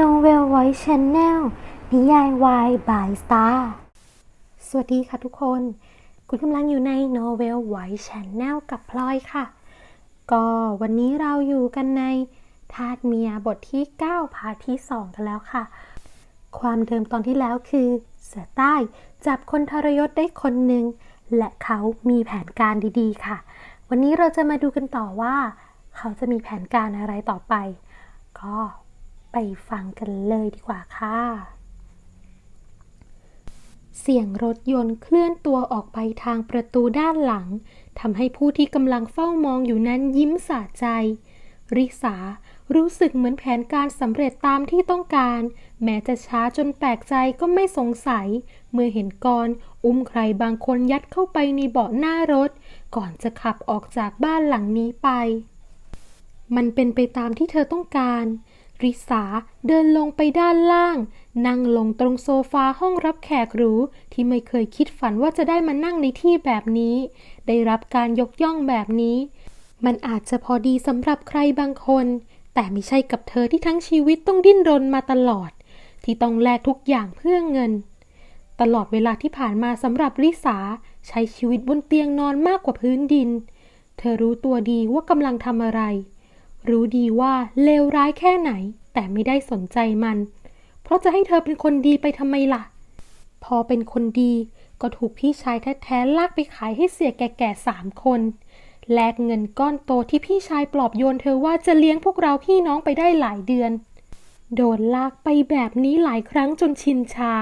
Novel Voice Channel นิยายวายบายสตาร์สวัสดีค่ะทุกคน คุณกำลังอยู่ใน Novel Voice Channel กับพลอยค่ะ ก็วันนี้เราอยู่กันในทาสเมียบทที่ 9 พาร์ทที่ 2 กันแล้วค่ะ ความเดิมตอนที่แล้วคือเสือใต้จับคนทรยศได้คนหนึ่ง และเขามีแผนการดีๆ ค่ะ วันนี้เราจะมาดูกันต่อว่า เขาจะมีแผนการอะไรต่อไป ก็ ไปฟังกันเลยดีกว่าค่ะ เสียงรถยนต์เคลื่อนตัวออกไปทางประตูด้านหลังทำให้ผู้ที่กำลังเฝ้ามองอยู่นั้นยิ้มสะใจ ริสารู้สึกเหมือนแผนการสำเร็จตามที่ต้องการ แม้จะช้าจนแปลกใจก็ไม่สงสัย เมื่อเห็นกรอุ้มใครบางคนยัดเข้าไปในเบาะหน้ารถ ก่อนจะขับออกจากบ้านหลังนี้ไป มันเป็นไปตามที่เธอต้องการ ริสาเดินลงไปด้านล่าง นั่งลงตรงโซฟาห้องรับแขกหรูที่ไม่เคยคิดฝันว่าจะได้มานั่งในที่แบบนี้ ได้รับการยกย่องแบบนี้ มันอาจจะพอดีสำหรับใครบางคน แต่ไม่ใช่กับเธอที่ทั้งชีวิตต้องดิ้นรนมาตลอด ที่ต้องแลกทุกอย่างเพื่อเงิน ตลอดเวลาที่ผ่านมาสำหรับริสาใช้ชีวิตบนเตียงนอนมากกว่าพื้นดิน เธอรู้ตัวดีว่ากำลังทำอะไร รู้ดีว่าเลวร้ายแค่ไหน แต่ไม่ได้สนใจมัน เพราะจะให้เธอเป็นคนดีไปทำไมล่ะ พอเป็นคนดีก็ถูกพี่ชายแท้ๆลากไปขายให้เสียแก่ๆสามคน แลกเงินก้อนโตที่พี่ชายปลอบโยนเธอว่าจะเลี้ยงพวกเราพี่น้องไปได้หลายเดือน โดนลากไปแบบนี้หลายครั้งจนชินชา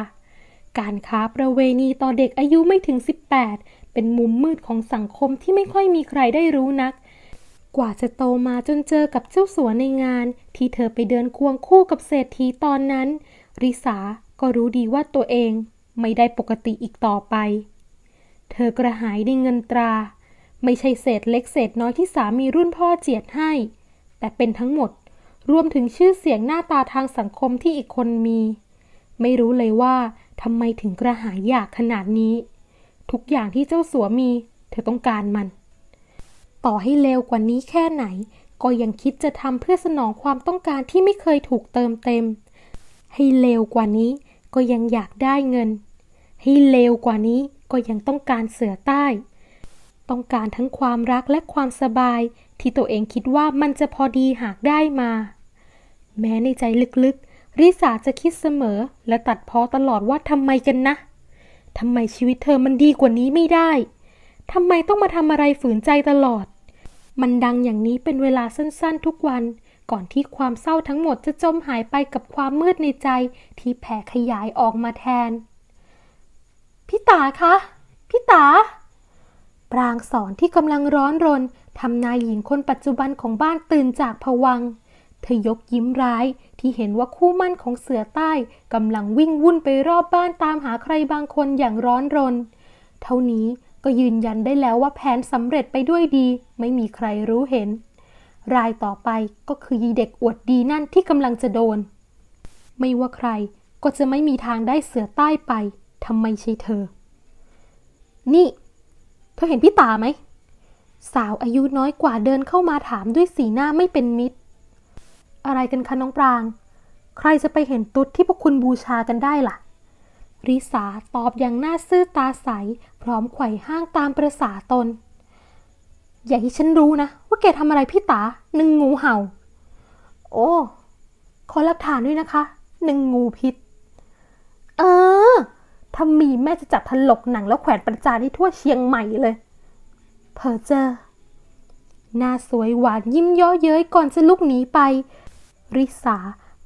การค้าประเวณีต่อเด็กอายุไม่ถึง 18 เป็นมุมมืดของสังคมที่ไม่ค่อยมีใครได้รู้นัก กว่าจะโตมาจนเจอกับเจ้าสัวในงาน ที่เธอไปเดินควงคู่กับเศรษฐีตอนนั้น ริสาก็รู้ดีว่าตัวเองไม่ได้ปกติอีกต่อไป เธอกระหายในเงินตรา ไม่ใช่เศษเล็กเศษน้อยที่สามีรุ่นพ่อเจียดให้ แต่เป็นทั้งหมดรวมถึงชื่อเสียงหน้าตาทางสังคมที่อีกคนมี ไม่รู้เลยว่าทำไมถึงกระหายอยากขนาดนี้ ทุกอย่างที่เจ้าสัวมี เธอต้องการมัน ต่อให้เลวกว่านี้แค่ไหน ก็ยังคิดจะทำเพื่อสนองความต้องการที่ไม่เคยถูกเติมเต็ม ให้เลวกว่านี้ก็ยังอยากได้เงิน ให้เลวกว่านี้ก็ยังต้องการเสือใต้ ต้องการทั้งความรักและความสบาย ที่ตัวเองคิดว่ามันจะพอดีหากได้มา แม้ในใจลึกๆ ริสาจะคิดเสมอ และตัดพ้อตลอดว่าทำไมกันนะทำไมชีวิตเธอมันดีกว่านี้ไม่ได้ทำไมต้องมาทำอะไรฝืนใจตลอด มันดังอย่างนี้เป็นเวลาสั้นๆทุกวัน ก่อนที่ความเศร้าทั้งหมดจะจมหายไปกับความมืดในใจที่แผ่ขยายออกมาแทน พี่ตาคะพี่ตาปรางสอนที่กำลังร้อนรนทำนายหญิงคนปัจจุบันของบ้านตื่นจากผวัง เธอยกยิ้มร้ายที่เห็นว่าคู่มั่นของเสือใต้กำลังวิ่งวุ่นไปรอบบ้านตามหาใครบางคนอย่างร้อนรน เท่านี้ ก็ยืนยันได้แล้วว่าแผนสำเร็จไปด้วยดี ไม่มีใครรู้เห็น รายต่อไปก็คือยีเด็กอวดดีนั่นที่กำลังจะโดน ไม่ว่าใครก็จะไม่มีทางได้เสือใต้ไปทำไมใช่เธอ นี่ เธอเห็นพี่ตาไหม สาวอายุน้อยกว่าเดินเข้ามาถามด้วยสีหน้าไม่เป็นมิตร อะไรกันคะน้องปราง ใครจะไปเห็นตุ๊ดที่พวกคุณบูชากันได้ล่ะ ริสาตอบอย่างหน้าซื่อตาใส พร้อมไขว่ห้างตามประษาตน อย่าให้ฉันรู้นะ ว่าแกทำอะไรพี่ตาหนึ่งงูเห่า โอ้ขอรับฐานด้วยนะคะ หนึ่งงูพิษ เออ ถ้ามีแม่จะจับถลกหนังแล้วแขวนประจานให้ทั่วเชียงใหม่เลย เพอเจอหน้าสวยหวานยิ้มย่อเย้ยก่อนจะลุกหนีไป ริสา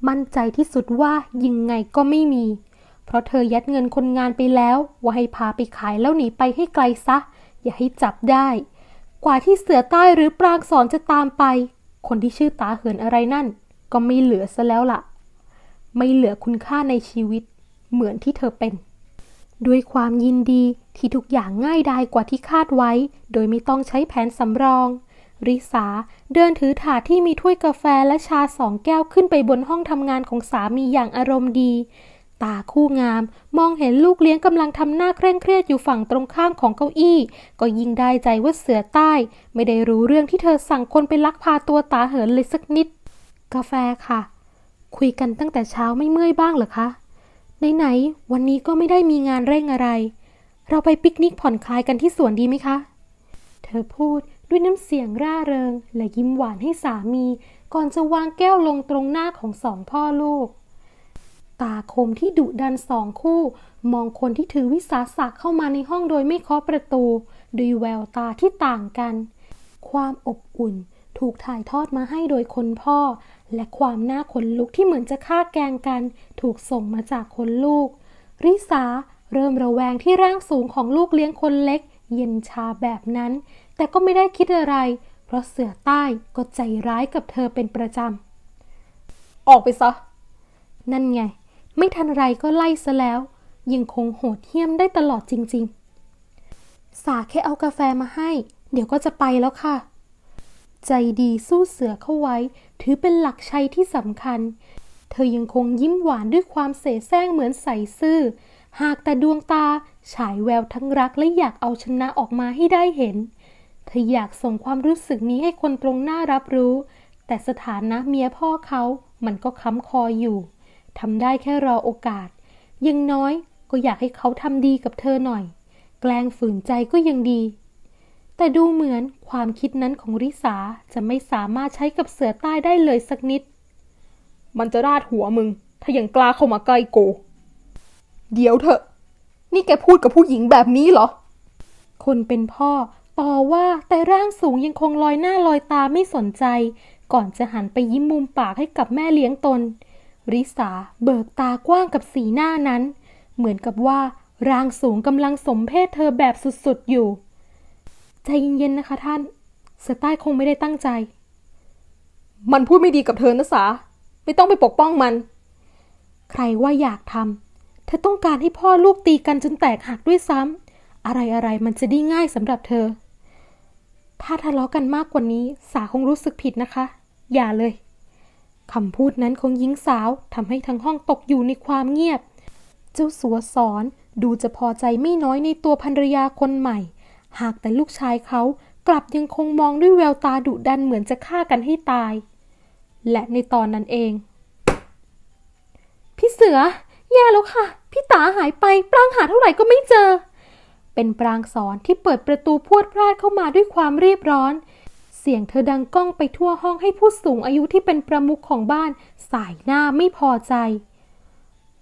มั่นใจที่สุดว่ายังไงก็ไม่มี เพราะเธอยัดเงินคนงานไปแล้ว ว่าให้พาไปขายแล้วหนีไปให้ไกลซะ อย่าให้จับได้ กว่าที่เสือใต้หรือปรางสอนจะตามไป คนที่ชื่อตาเหินอะไรนั่น ก็ไม่เหลือซะแล้วล่ะ ไม่เหลือคุณค่าในชีวิต เหมือนที่เธอเป็น ด้วยความยินดีที่ทุกอย่างง่ายดายกว่าที่คาดไว้ โดยไม่ต้องใช้แผนสำรองริสาเดินถือถาดที่มีถ้วยกาแฟและชาสองแก้วขึ้นไปบนห้องทำงานของสามีอย่างอารมณ์ดี ตาคู่งาม มองเห็นลูกเลี้ยงกำลังทำหน้าเคร่งเครียดอยู่ฝั่งตรงข้ามของเก้าอี้ ก็ยิ่งได้ใจว่าเสือใต้ ไม่ได้รู้เรื่องที่เธอสั่งคนไปลักพาตัวตาเหินเลยสักนิด กาแฟค่ะ คุยกันตั้งแต่เช้าไม่เมื่อยบ้างเหรอคะไหนๆวันนี้ก็ไม่ได้มีงานเร่งอะไร เราไปปิกนิกผ่อนคลายกันที่สวนดีไหมคะ เธอพูดด้วยน้ำเสียงร่าเริง และยิ้มหวานให้สามี ก่อนจะวางแก้วลงตรงหน้าของสองพ่อลูก ตาคมที่ดุดันสองคู่ มองคนที่ถือวิสาสะเข้ามาในห้องโดยไม่เคาะประตู ด้วยแววตาที่ต่างกัน ความอบอุ่นถูกถ่ายทอดมาให้โดยคนพ่อ และความหน้าขนลุกที่เหมือนจะฆ่าแกงกัน ถูกส่งมาจากคนลูก ริสาเริ่มระแวงที่ร่างสูงของลูกเลี้ยงคนเล็ก เย็นชาแบบนั้น แต่ก็ไม่ได้คิดอะไร เพราะเสือใต้ก็ใจร้ายกับเธอเป็นประจำ ออกไปซะ นั่นไง ไม่ทันไรก็ไล่ซะแล้ว ยังคงโหดเหี้ยมได้ตลอดจริง ๆ สาแค่เอากาแฟมาให้ เดี๋ยวก็จะไปแล้วค่ะ ใจดีสู้เสือเข้าไว้ ถือเป็นหลักชัยที่สำคัญ เธอยังคงยิ้มหวานด้วยความเสแสร้งเหมือนใส่ซื่อ หากแต่ดวงตาฉายแววทั้งรักและอยากเอาชนะออกมาให้ได้เห็น เธออยากส่งความรู้สึกนี้ให้คนตรงหน้ารับรู้ แต่สถานะเมียพ่อเขามันก็ค้ำคออยู่ ทำได้แค่รอโอกาส ยังน้อยก็อยากให้เขาทำดีกับเธอหน่อย แกล้งฝืนใจก็ยังดี แต่ดูเหมือนความคิดนั้นของริสาจะไม่สามารถใช้กับเสือใต้ได้เลยสักนิด มันจะราดหัวมึง ถ้ายังกล้าเข้ามาใกล้โก เดี๋ยวเถอะ นี่แกพูดกับผู้หญิงแบบนี้เหรอ คนเป็นพ่อต่อว่าแต่ร่างสูงยังคงลอยหน้าลอยตาไม่สนใจ ก่อนจะหันไปยิ้มมุมปากให้กับแม่เลี้ยงตน ริสาเบิกตากว้างกับสีหน้านั้น เหมือนกับว่าร่างสูงกำลังสมเพศเธอแบบสุดๆอยู่ ใจเย็นๆนะคะท่านเสือใต้คงไม่ได้ตั้งใจ มันพูดไม่ดีกับเธอนะสา ไม่ต้องไปปกป้องมัน ใครว่าอยากทำเธอต้องการให้พ่อลูกตีกันจนแตกหักด้วยซ้ำอะไรอะไรๆมันจะได้ง่ายสำหรับเธอ ถ้าทะเลาะกันมากกว่านี้ สาคงรู้สึกผิดนะคะ อย่าเลย คำพูดนั้นของหญิงสาวทำให้ทั้งห้องตกอยู่ในความเงียบ เจ้าสัวสอนดูจะพอใจไม่น้อยในตัวภรรยาคนใหม่ หากแต่ลูกชายเขากลับยังคงมองด้วยแววตาดุดันเหมือนจะฆ่ากันให้ตาย และในตอนนั้นเอง พี่เสือ แย่แล้วค่ะ พี่ตาหายไปปรางหาเท่าไหร่ก็ไม่เจอ เป็นปรางสอนที่เปิดประตูพรวดพลาดเข้ามาด้วยความรีบร้อน เสียงเธอดังก้องไปทั่วห้องให้ผู้สูงอายุที่เป็นประมุขของบ้าน สายหน้าไม่พอใจ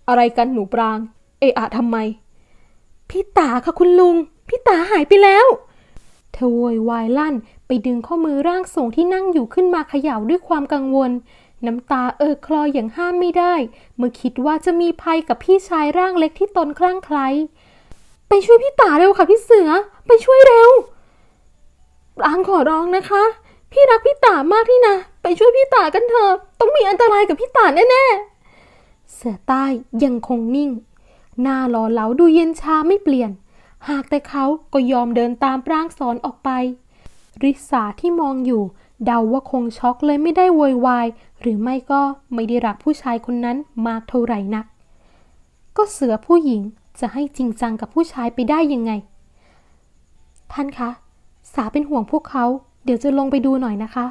อะไรกันหนูปราง เอะอะทำไม พี่ตาค่ะคุณลุง พี่ตาหายไปแล้ว เธอโวยวายลั่นไปดึงข้อมือร่างทรงที่นั่งอยู่ขึ้นมาเขย่าด้วยความกังวล น้ำตาเออคลออย่างห้ามไม่ได้ เมื่อคิดว่าจะมีภัยกับพี่ชายร่างเล็กที่ตนคลั่งไคล้ไปช่วยพี่ตาเร็วค่ะพี่เสือ ไปช่วยเร็ว ปรางขอร้องนะคะ พี่รักพี่ตามากที่นะ ไปช่วยพี่ตากันเถอะ ต้องมีอันตรายกับพี่ตาแน่ๆ เสือใต้ยังคงนิ่ง หน้าหล่อเหลาดูเย็นชาไม่เปลี่ยน หากแต่เขาก็ยอมเดินตามปรางสอนออกไป ริษาที่มองอยู่ เดาว่าคงช็อกเลยไม่ได้โวยวาย หรือไม่ก็ไม่ได้รักผู้ชายคนนั้นมากเท่าไหร่นัก ก็เสือผู้หญิงจะให้จริงจังกับผู้ชายไปได้ยังไง ท่านคะ สาเป็นห่วงพวกเขา เดี๋ยวจะลงไปดูหน่อยนะคะ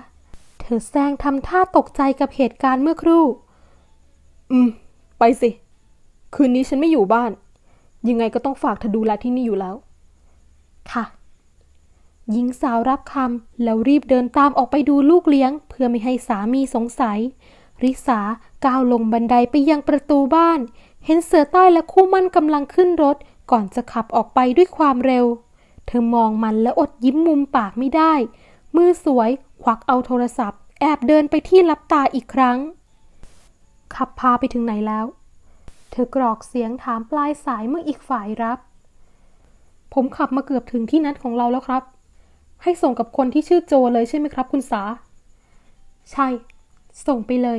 เธอแซงทำท่าตกใจกับเหตุการณ์เมื่อครู่ อืม ไปสิ คืนนี้ฉันไม่อยู่บ้าน ยังไงก็ต้องฝากเธอดูแลที่นี่อยู่แล้ว ค่ะ หญิงสาวรับคำแล้วรีบเดินตามออกไปดูลูกเลี้ยง เพื่อไม่ให้สามีสงสัย ริสาก้าวลงบันไดไปยังประตูบ้าน เห็นเสือใต้และคู่มั่นกำลังขึ้นรถ ก่อนจะขับออกไปด้วยความเร็ว เธอมองมันและอดยิ้มมุมปากไม่ได้ มือสวยควักเอาโทรศัพท์ แอบเดินไปที่ลับตาอีกครั้ง ขับพาไปถึงไหนแล้ว เธอกรอกเสียงถามปลายสายเมื่ออีกฝ่ายรับ ผมขับมาเกือบถึงที่นัดของเราแล้วครับ ให้ส่งกับคนที่ชื่อโจเลยใช่ไหมครับ คุณสา ใช่ ส่งไปเลย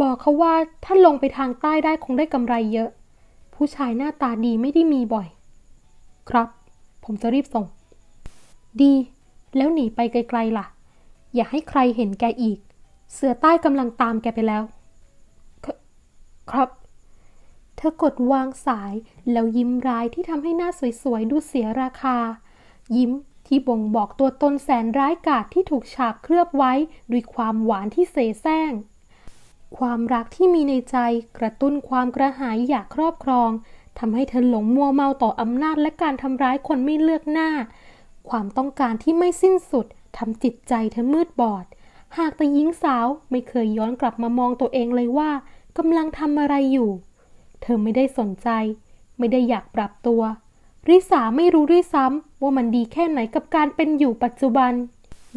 บอกเขาว่าถ้าลงไปทางใต้ได้คงได้กำไรเยอะ ผู้ชายหน้าตาดีไม่ได้มีบ่อย ครับ ผมจะรีบส่ง ดี แล้วหนีไปไกลๆล่ะ อย่าให้ใครเห็นแกอีก เสือใต้กำลังตามแกไปแล้ว ครับ เธอกดวางสายแล้วยิ้มร้ายที่ทำให้หน้าสวยๆ ดูเสียราคา ยิ้มที่บ่งบอกตัวตนแสนร้ายกาจที่ถูกฉาบเคลือบไว้ด้วยความหวานที่เสแสร้ง ความรักที่มีในใจกระตุ้นความกระหายอยากครอบครอง ทำให้เธอหลงมัวเมาต่ออำนาจและการทำร้ายคนไม่เลือกหน้า ความต้องการที่ไม่สิ้นสุดทำจิตใจเธอมืดบอด หากแต่หญิงสาวไม่เคยย้อนกลับมามองตัวเองเลยว่ากำลังทำอะไรอยู่ เธอไม่ได้สนใจ ไม่ได้อยากปรับตัว ริสาไม่รู้ด้วยซ้ำว่ามันดีแค่ไหนกับการเป็นอยู่ปัจจุบัน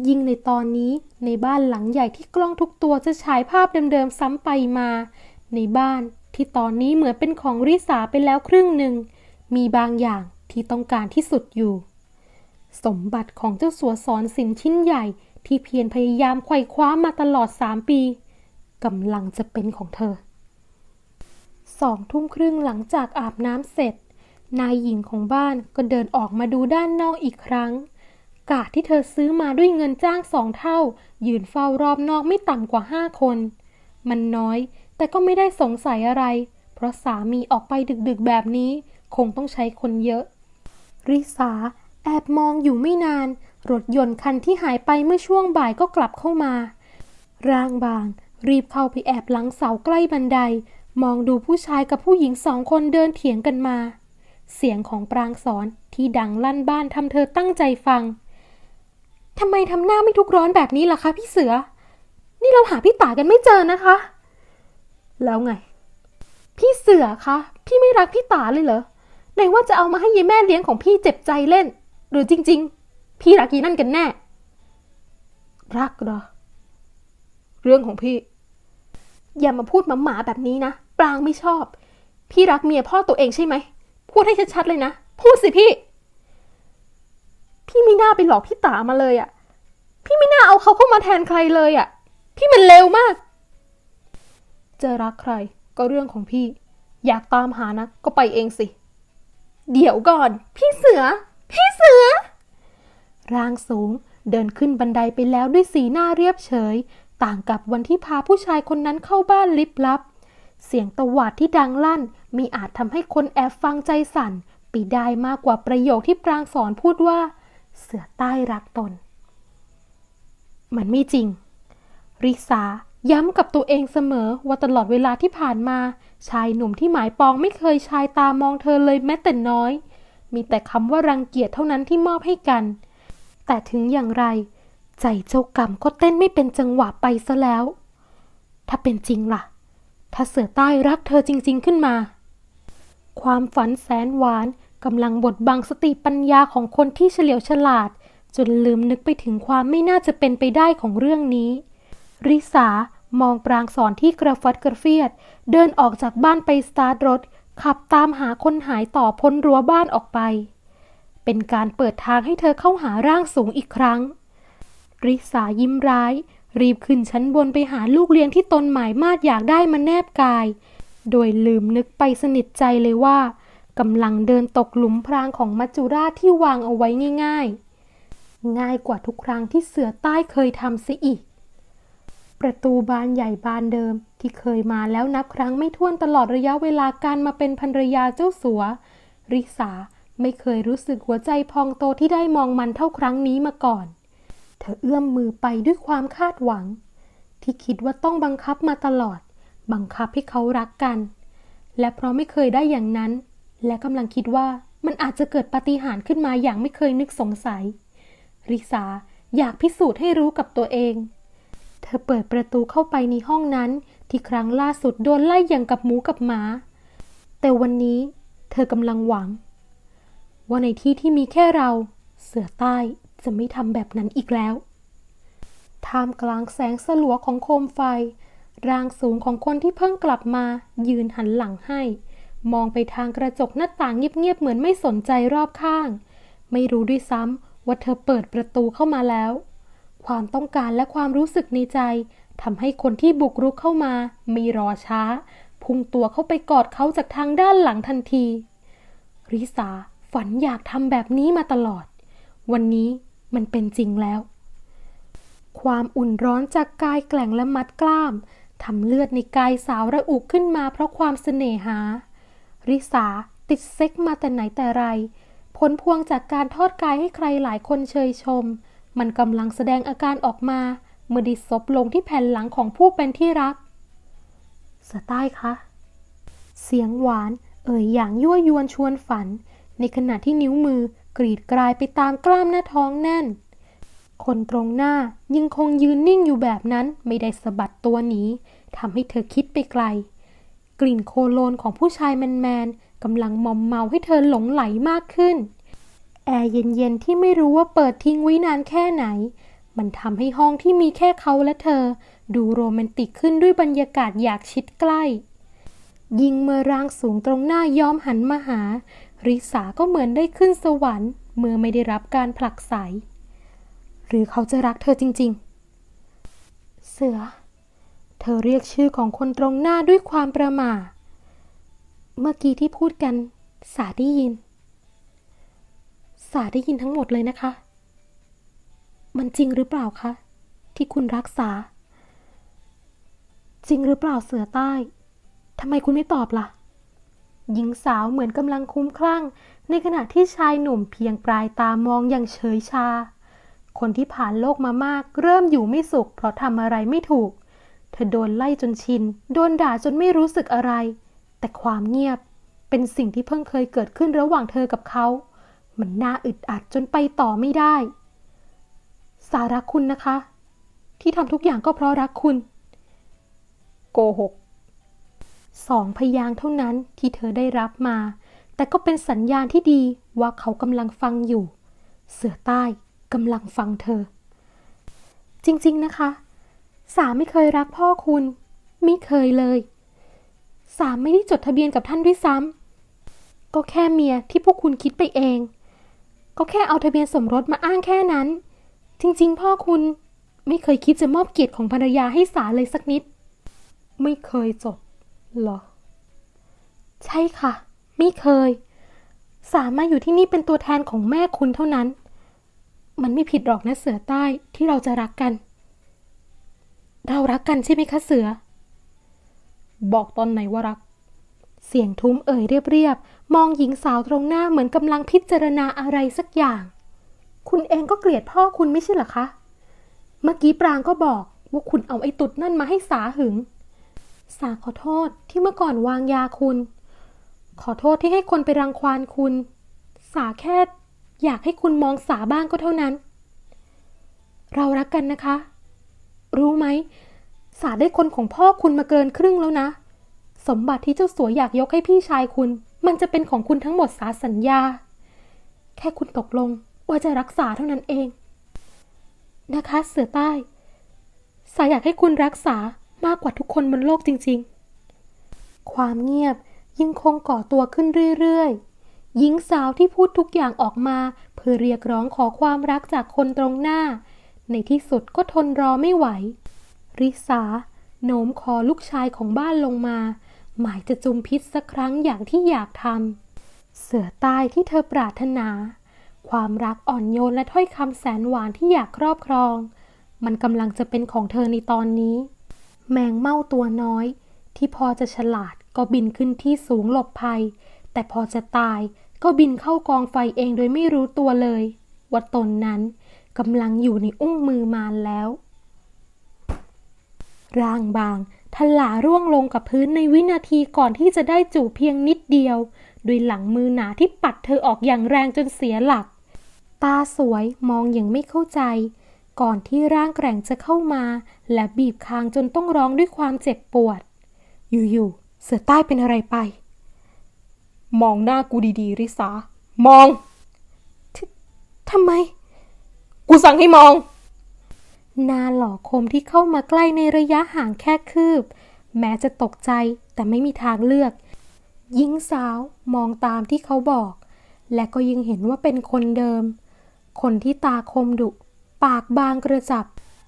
ยิ่งในตอนนี้ในบ้านหลังใหญ่ที่กล้องทุกตัวจะฉายภาพเดิมๆซ้ำไปมา ในบ้าน ที่ตอนนี้เหมือนเป็นของริสาไปแล้วครึ่งหนึ่ง มีบางอย่างที่ต้องการที่สุดอยู่ สมบัติของเจ้าสัวสอนสินชิ้นใหญ่ที่เพียรพยายามไขว่คว้ามาตลอดสามปีกำลังจะเป็นของเธอ สองทุ่มครึ่งหลังจากอาบน้ำเสร็จ นายหญิงของบ้านก็เดินออกมาดูด้านนอกอีกครั้ง กาดที่เธอซื้อมาด้วยเงินจ้างสองเท่า ยืนเฝ้ารอบนอกไม่ต่ำกว่าห้าคน มันน้อย แต่ก็ไม่ได้สงสัยอะไร เพราะสามีออกไปดึกๆแบบนี้ คงต้องใช้คนเยอะ ริสาแอบมองอยู่ไม่นาน รถยนต์คันที่หายไปเมื่อช่วงบ่ายก็กลับเข้ามา ร่างบาง รีบเข้าไปแอบหลังเสาใกล้บันได มองดูผู้ชายกับผู้หญิงสองคนเดินเถียงกันมา เสียงของปรางสอนที่ดังลั่นบ้านทำเธอตั้งใจฟังทำไมทำหน้าไม่ทุกร้อนแบบนี้ล่ะคะพี่เสือ นี่เราหาพี่ตากันไม่เจอนะคะ แล้วไง พี่เสือคะ พี่ไม่รักพี่ตาเลยเหรอไหนว่าจะเอามาให้ยายแม่เลี้ยงของพี่เจ็บใจเล่น หรือจริง ๆ พี่รักยีนั่นกันแน่ รักเหรอ เรื่องของพี่ อย่ามาพูดหมาๆแบบนี้นะ ปรางไม่ชอบ พี่รักเมียพ่อตัวเองใช่ไหม พูดให้ชัดๆเลยนะ พูดสิพี่ พี่ไม่น่าไปหลอกพี่ตามาเลยอะ่ะ พี่ไม่น่าเอาเขาเข้ามาแทนใครเลยอะ่ะ พี่มันเลวมาก จะรักใครก็เรื่องของพี่ อยากตามหานะ ก็ไปเองสิ เดี๋ยวก่อน พี่เสือ พี่เสือ ร่างสูงเดินขึ้นบันไดไปแล้วด้วยสีหน้าเรียบเฉย ต่างกับวันที่พาผู้ชายคนนั้นเข้าบ้านลิบลับ เสียงตวาดที่ดังลั่น มีอาจทำให้คนแอบฟังใจสั่นปีได้มากกว่าประโยคที่ปรางสอนพูดว่า เสือใต้รักตน มันไม่จริง ริสา ย้ำกับตัวเองเสมอว่าตลอดเวลาที่ผ่านมา ชายหนุ่มที่หมายปองไม่เคยชายตามองเธอเลยแม้แต่น้อย มีแต่คำว่ารังเกียจเท่านั้นที่มอบให้กัน แต่ถึงอย่างไร ใจเจ้ากรรมก็เต้นไม่เป็นจังหวะไปซะแล้ว ถ้าเป็นจริงล่ะ ถ้าเสือใต้รักเธอจริง ๆ ขึ้นมา ความฝันแสนหวานกำลังบดบังสติปัญญาของคนที่เฉลียวฉลาด จนลืมนึกไปถึงความไม่น่าจะเป็นไปได้ของเรื่องนี้ ริสามองปรางสอนที่กระฟัดกระเฟียด เดินออกจากบ้านไปสตาร์ทรถ ขับตามหาคนหายต่อพ้นรั้วบ้านออกไป เป็นการเปิดทางให้เธอเข้าหาร่างสูงอีกครั้ง ริสายิ้มร้าย รีบขึ้นชั้นบนไปหาลูกเลี้ยงที่ตนหมายมาดอยากได้มาแนบกาย โดยลืมนึกไปสนิทใจเลยว่ากำลังเดินตกหลุมพรางของมัจจุราชที่วางเอาไว้ง่าย ๆ ง่ายกว่าทุกครั้งที่เสือใต้เคยทำเสียอีก ประตูบานใหญ่บานเดิม ที่เคยมาแล้วนับครั้งไม่ถ้วนตลอดระยะเวลาการมาเป็นภรรยาเจ้าสัว ริสาไม่เคยรู้สึกหัวใจพองโตที่ได้มองมันเท่าครั้งนี้มาก่อน เธอเอื้อมมือไปด้วยความคาดหวัง ที่คิดว่าต้องบังคับมาตลอด บังคับให้เขารักกัน และเพราะไม่เคยได้อย่างนั้น และกำลังคิดว่ามันอาจจะเกิดปาฏิหาริย์ขึ้นมาอย่างไม่เคยนึกสงสัย ริสาอยากพิสูจน์ให้รู้กับตัวเอง เธอเปิดประตูเข้าไปในห้องนั้น ที่ครั้งล่าสุดโดนไล่อย่างกับหมูกับหมา แต่วันนี้เธอกำลังหวัง ว่าในที่ที่มีแค่เราเสือใต้จะไม่ทำแบบนั้นอีกแล้ว ท่ามกลางแสงสลัวของโคมไฟ ร่างสูงของคนที่เพิ่งกลับมา ยืนหันหลังให้ มองไปทางกระจกหน้าต่างเงียบๆเหมือนไม่สนใจรอบข้าง ไม่รู้ด้วยซ้ำว่าเธอเปิดประตูเข้ามาแล้ว ความต้องการและความรู้สึกในใจทำให้คนที่บุกรุกเข้ามาไม่รอช้า พุ่งตัวเข้าไปกอดเขาจากทางด้านหลังทันที ริสาฝันอยากทำแบบนี้มาตลอด วันนี้มันเป็นจริงแล้ว ความอุ่นร้อนจากกายแกล่งและมัดกล้ามทำเลือดในกายสาวระอุขึ้นมาเพราะความเสน่หา ริสาติดเซ็กมาแต่ไหนแต่ไร ผลพวงจากการทอดกายให้ใครหลายคนเชยชม มันกำลังแสดงอาการออกมาเมื่อดิซบลงที่แผ่นหลังของผู้เป็นที่รักเสือใต้คะ เสียงหวานเอ่ยอย่างยั่วยวนชวนฝัน ในขณะที่นิ้วมือกรีดกลายไปตามกล้ามหน้าท้องแน่น คนตรงหน้ายังคงยืนนิ่งอยู่แบบนั้นไม่ได้สะบัดตัวหนีทำให้เธอคิดไปไกล กลิ่นโคโลนของผู้ชายแมนๆกำลังมอมเมาให้เธอหลงไหลมากขึ้น แอร์เย็นๆที่ไม่รู้ว่าเปิดทิ้งไว้นานแค่ไหน มันทำให้ห้องที่มีแค่เขาและเธอ ดูโรแมนติกขึ้นด้วยบรรยากาศอยากชิดใกล้ ยิงเมื่อร่างสูงตรงหน้ายอมหันมาหา ริสาก็เหมือนได้ขึ้นสวรรค์ เมื่อไม่ได้รับการผลักไส หรือเขาจะรักเธอจริง ๆ เสือ เธอเรียกชื่อของคนตรงหน้าด้วยความประหม่า เมื่อกี้ที่พูดกันสาได้ยิน สาได้ยินทั้งหมดเลยนะคะ มันจริงหรือเปล่าคะ ที่คุณรักษา จริงหรือเปล่าเสือใต้ทำไมคุณไม่ตอบล่ะ หญิงสาวเหมือนกำลังคุ้มคลั่ง ในขณะที่ชายหนุ่มเพียงปลายตามองอย่างเฉยชา คนที่ผ่านโลกมามากเริ่มอยู่ไม่สุข เพราะทำอะไรไม่ถูก เธอโดนไล่จนชิน โดนด่าจนไม่รู้สึกอะไร แต่ความเงียบเป็นสิ่งที่เพิ่งเคยเกิดขึ้นระหว่างเธอกับเขา มันน่าอึดอัดจนไปต่อไม่ได้ สารักคุณนะคะ ที่ทำทุกอย่างก็เพราะรักคุณ โกหกสองพยางเท่านั้นที่เธอได้รับมา แต่ก็เป็นสัญญาณที่ดีว่าเขากำลังฟังอยู่ เสือใต้กำลังฟังเธอ จริงๆนะคะ สาไม่เคยรักพ่อคุณ ไม่เคยเลย สาไม่ได้จดทะเบียนกับท่านด้วยซ้ำก็แค่เมียที่พวกคุณคิดไปเอง ก็แค่เอาทะเบียนสมรสมาอ้างแค่นั้น จริงๆ พ่อคุณไม่เคยคิดจะมอบเกียรติของภรรยาให้สาเลยสักนิด ไม่เคยจดเหรอ ใช่ค่ะ ไม่เคย สามาอยู่ที่นี่เป็นตัวแทนของแม่คุณเท่านั้น มันไม่ผิดหรอกนะเสือใต้ที่เราจะรักกัน เรารักกันใช่ไหมคะเสือ บอกตอนไหนว่ารัก เสียงทุ้มเอ่ยเรียบๆ มองหญิงสาวตรงหน้าเหมือนกำลังพิจารณาอะไรสักอย่าง คุณเองก็เกลียดพ่อคุณไม่ใช่เหรอคะ เมื่อกี้ปรางก็บอกว่าคุณเอาไอ้ตุดนั่นมาให้สาหึง สาขอโทษที่เมื่อก่อนวางยาคุณ ขอโทษที่ให้คนไปรังควานคุณ สาแค่อยากให้คุณมองสาบ้างก็เท่านั้น เรารักกันนะคะ รู้ไหม สาได้คนของพ่อคุณมาเกินครึ่งแล้วนะ สมบัติที่เจ้าสัวอยากยกให้พี่ชายคุณ มันจะเป็นของคุณทั้งหมดสาสัญญา แค่คุณตกลงว่าจะรักษาเท่านั้นเอง นะคะเสือใต้สาอยากให้คุณรักษามากกว่าทุกคนบนโลกจริง ๆ ความเงียบยังคงก่อตัวขึ้นเรื่อยๆ หญิงสาวที่พูดทุกอย่างออกมา เพื่อเรียกร้องขอความรักจากคนตรงหน้า ในที่สุดก็ทนรอไม่ไหว ริสาโน้มคอลูกชายของบ้านลงมา หมายจะจุมพิษสักครั้งอย่างที่อยากทำ เสือใต้ที่เธอปรารถนา ความรักอ่อนโยนและถ้อยคำแสนหวานที่อยากครอบครอง มันกำลังจะเป็นของเธอในตอนนี้ แมงเม่าตัวน้อย ที่พอจะฉลาดก็บินขึ้นที่สูงหลบภัย แต่พอจะตายก็บินเข้ากองไฟเองโดยไม่รู้ตัวเลยว่าตนนั้นกำลังอยู่ในอุ้งมือมารแล้ว ร่างบาง ทลาร่วงลงกับพื้นในวินาทีก่อนที่จะได้จูบเพียงนิดเดียว ด้วยหลังมือหนาที่ปัดเธอออกอย่างแรงจนเสียหลัก ตาสวยมองอย่างไม่เข้าใจ ก่อนที่ร่างแกร่งจะเข้ามา และบีบคางจนต้องร้องด้วยความเจ็บปวด อยู่ๆเสือใต้เป็นอะไรไป มองหน้ากูดีๆริสามองทำไม กูสั่งให้มอง นาหล่อคมที่เข้ามาใกล้ในระยะห่างแค่คืบ แม้จะตกใจแต่ไม่มีทางเลือกหญิงสาวมองตามที่เขาบอก และก็ยังเห็นว่าเป็นคนเดิม คนที่ตาคมดุ ปากบางกระจับ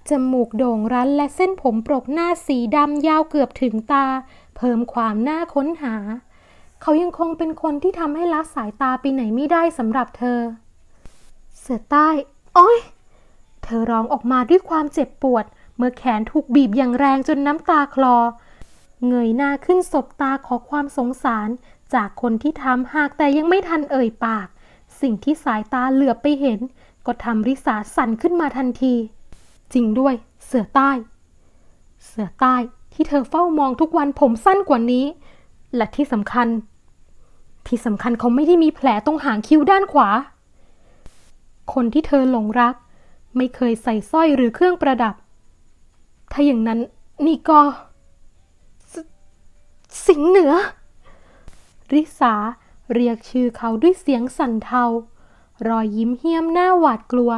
จมูกโด่งรั้นและเส้นผมปรกหน้าสีดำยาวเกือบถึงตา เพิ่มความน่าค้นหา เขายังคงเป็นคนที่ทำให้ละสายตาไปไหนไม่ได้สำหรับเธอ เสือใต้อ้อย เธอร้องออกมาด้วยความเจ็บปวด เมื่อแขนถูกบีบอย่างแรงจนน้ำตาคลอ เงยหน้าขึ้นสบตาขอความสงสาร จากคนที่ทำหากแต่ยังไม่ทันเอ่ยปาก สิ่งที่สายตาเหลือบไปเห็น ก็ทำริสาสั่นขึ้นมาทันที จริงด้วย เสือใต้ เสือใต้ที่เธอเฝ้ามองทุกวันผมสั้นกว่านี้ และที่สำคัญ ที่สำคัญเขาไม่ได้มีแผลตรงหางคิ้วด้านขวา คนที่เธอหลงรัก ไม่เคยใส่สร้อยหรือเครื่องประดับ ถ้าอย่างนั้นนี่ก็ สสิงเหนือ ริสาเรียกชื่อเขาด้วยเสียงสั่นเทารอยยิ้มเหี้ยมหน้าหวาดกลัว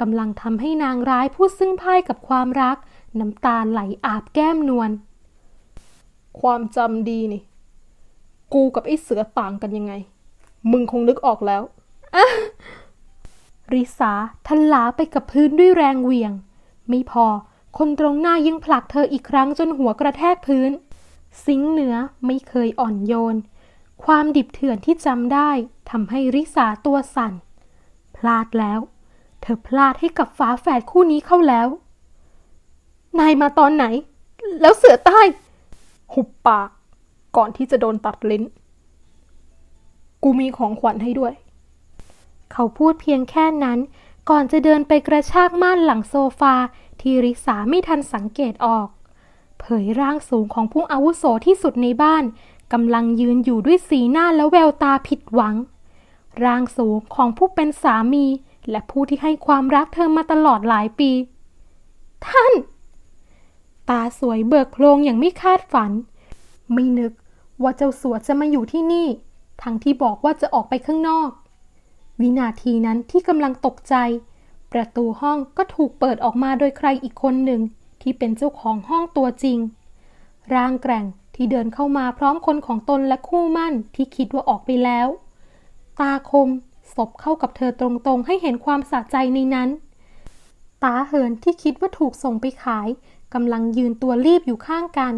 กำลังทำให้นางร้ายผู้ซึ่งพ่ายกับความรัก น้ำตาไหลอาบแก้มนวล ความจำดีนี่ กูกับไอ้เสือต่างกันยังไง มึงคงนึกออกแล้ว ริสาทันหลาไปกับพื้นด้วยแรงเหวี่ยง ไม่พอ คนตรงหน้ายังผลักเธออีกครั้งจนหัวกระแทกพื้น สิงเหนือไม่เคยอ่อนโยน ความดิบเถื่อนที่จำได้ทำให้ริสาตัวสั่น พลาดแล้ว เธอพลาดให้กับฝาแฝดคู่นี้เข้าแล้ว นายมาตอนไหน แล้วเสือใต้ หุบปาก ก่อนที่จะโดนตัดลิ้น กูมีของขวัญให้ด้วย เขาพูดเพียงแค่นั้น ก่อนจะเดินไปกระชากม่านหลังโซฟา ที่ริสาไม่ทันสังเกตออก เผยร่างสูงของผู้อาวุโสที่สุดในบ้านกำลังยืนอยู่ด้วยสีหน้าและแววตาผิดหวัง ร่างสูงของผู้เป็นสามี และผู้ที่ให้ความรักเธอมาตลอดหลายปี ท่าน ตาสวยเบิกโพลงอย่างไม่คาดฝัน ไม่นึกว่าเจ้าสัวจะมาอยู่ที่นี่ ทั้งที่บอกว่าจะออกไปข้างนอก วินาทีนั้นที่กำลังตกใจ ประตูห้องก็ถูกเปิดออกมาโดยใครอีกคนหนึ่ง ที่เป็นเจ้าของห้องตัวจริง ร่างแกร่งที่เดินเข้ามาพร้อมคนของตนและคู่มั่นที่คิดว่าออกไปแล้ว ตาคมสบเข้ากับเธอตรงๆ ให้เห็นความสะใจในนั้น ตาเหินที่คิดว่าถูกส่งไปขายกำลังยืนตัวรีบอยู่ข้างกัน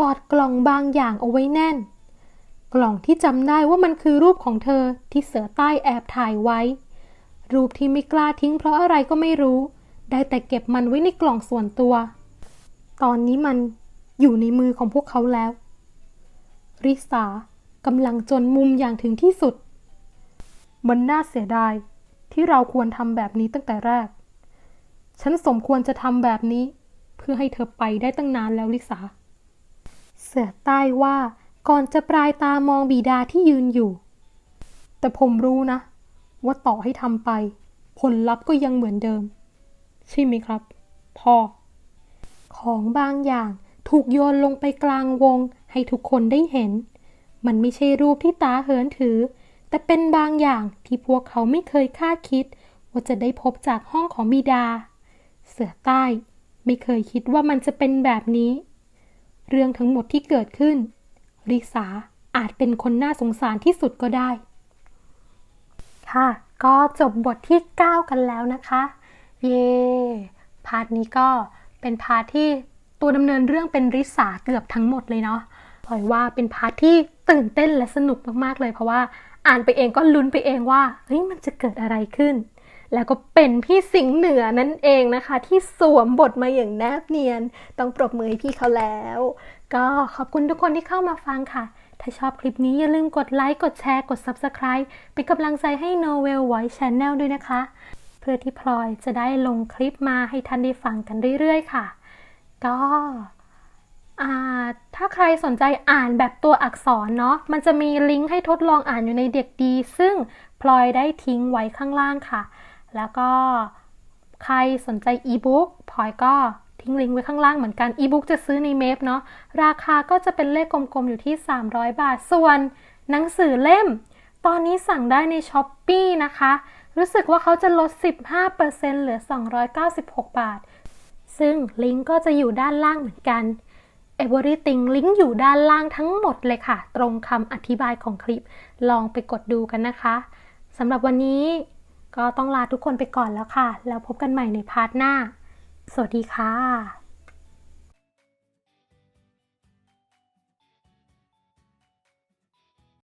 กอดกล่องบางอย่างเอาไว้แน่น กล่องที่จำได้ว่ามันคือรูปของเธอที่เสือใต้แอบถ่ายไว้ รูปที่ไม่กล้าทิ้งเพราะอะไรก็ไม่รู้ ได้แต่เก็บมันไว้ในกล่องส่วนตัว ตอนนี้มันอยู่ในมือของพวกเขาแล้ว ริสากำลังจนมุมอย่างถึงที่สุด มันน่าเสียดาย ที่เราควรทำแบบนี้ตั้งแต่แรก ฉันสมควรจะทำแบบนี้ เพื่อให้เธอไปได้ตั้งนานแล้วลิสา เสือใต้ว่า ก่อนจะปลายตามองบิดาที่ยืนอยู่ แต่ผมรู้นะ ว่าต่อให้ทำไป ผลลัพธ์ก็ยังเหมือนเดิม ใช่ไหมครับ พ่อ ของบางอย่างถูกโยนลงไปกลางวงให้ทุกคนได้เห็น มันไม่ใช่รูปที่ตาเหินถือ แต่เป็นบางอย่างที่พวกเขาไม่เคยคาดคิด ว่าจะได้พบจากห้องของบิดา เสือใต้ ไม่เคยคิดว่ามันจะเป็นแบบนี้ เรื่องทั้งหมดที่เกิดขึ้น ริสาอาจเป็นคนน่าสงสารที่สุดก็ได้ ค่ะ ก็จบบทที่ 9 กันแล้วนะคะ เย่พาร์ทนี้ก็เป็นพาร์ทที่ตัวดำเนินเรื่องเป็นริสาเกือบทั้งหมดเลยเนาะพลอยว่าเป็นพาร์ทที่ตื่นเต้นและสนุกมากๆเลย เพราะว่าอ่านไปเองก็ลุ้นไปเองว่าเฮ้ยมันจะเกิดอะไรขึ้น แล้วก็เป็นพี่สิงห์เหนือนั่นเองนะคะ ที่สวมบทมาอย่างแนบเนียน ต้องปรบมือให้พี่เขาแล้ว ก็ขอบคุณทุกคนที่เข้ามาฟังค่ะ ถ้าชอบคลิปนี้อย่าลืมกดไลค์ กดแชร์ กด Subscribe เป็นกำลังใจให้ Novel Voice Channel ด้วยนะคะ เพื่อที่พลอยจะได้ลงคลิปมาให้ท่านได้ฟังกันเรื่อยๆค่ะ ก็ถ้าใครสนใจอ่านแบบตัวอักษรเนาะ มันจะมีลิงก์ให้ทดลองอ่านอยู่ในเด็กดี ซึ่งพลอยได้ทิ้งไว้ข้างล่างค่ะ แล้วก็ใครสนใจอีบุ๊กพลอยก็ ทิ้งลิงก์ไว้ข้างล่างเหมือนกันอีบุ๊กจะซื้อในเมฟเนาะราคาก็จะเป็นเลขกลมๆอยู่ที่ 300 บาท ส่วนหนังสือเล่ม ตอนนี้สั่งได้ในช้อปปีนะคะ รู้สึกว่าเขาจะลด 15%เหลือ 296 บาท ซึ่งลิงก์ก็จะอยู่ด้านล่างเหมือนกัน Everything ลิงก์อยู่ด้านล่างทั้งหมดเลยค่ะ ตรงคำอธิบายของคลิป ลองไปกดดูกันนะคะสำหรับวันนี้ก็ต้องลาทุกคนไปก่อนแล้วค่ะ แล้วพบกันใหม่ในพาร์ทหน้า สวัสดีค่ะ